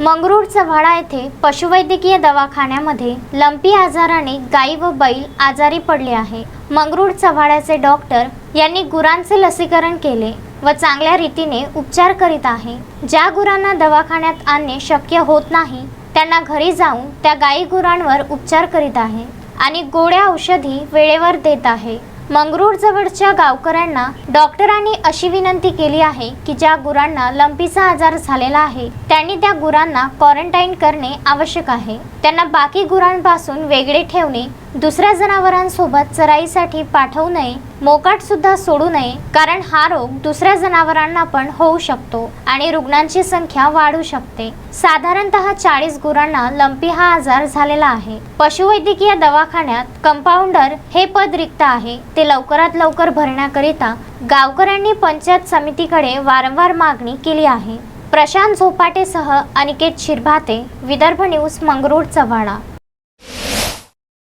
मंगरूळ चव्हाडा येथे पशुवैद्यकीय दवाखान्यामध्ये लंपी आजाराने गाई व बैल आजारी पडले आहे. मंगरूळ चव्हाड्याचे डॉक्टर यांनी गुरांचे लसीकरण केले व चांगल्या रीतीने उपचार करीत आहे. ज्या गुरांना दवाखान्यात आणणे शक्य होत नाही त्यांना घरी जाऊन त्या गाई गुरांवर उपचार करीत आहे आणि गोळ्या औषधी वेळेवर देत आहे. मंगरूळजवळच्या गावकऱ्यांना डॉक्टरांनी अशी विनंती केली आहे की ज्या गुरांना लंपीचा आजार झालेला आहे त्यांनी त्या गुरांना क्वारंटाईन करणे आवश्यक आहे. त्यांना बाकी गुरांपासून वेगळे ठेवणे दुसऱ्या जनावरांसोबत चराईसाठी पाठवू नये मोकाट सुद्धा सोडू नये कारण हा रोग दुसऱ्या जनावरांना पण होऊ शकतो आणि रुग्णांची संख्या वाढू शकते. साधारणतः चाळीस गुरांना लंपी हा आजार झालेला आहे. पशुवैद्यकीय दवाखान्यात कंपाऊंडर हे पद रिक्त आहे. ते लवकरात लवकर भरण्याकरिता गावकऱ्यांनी पंचायत समितीकडे वारंवार मागणी केली आहे. प्रशांत झोपाटेसह अनिकेत शिरभाते विदर्भ न्यूज मंगरूळ चव्हाणा.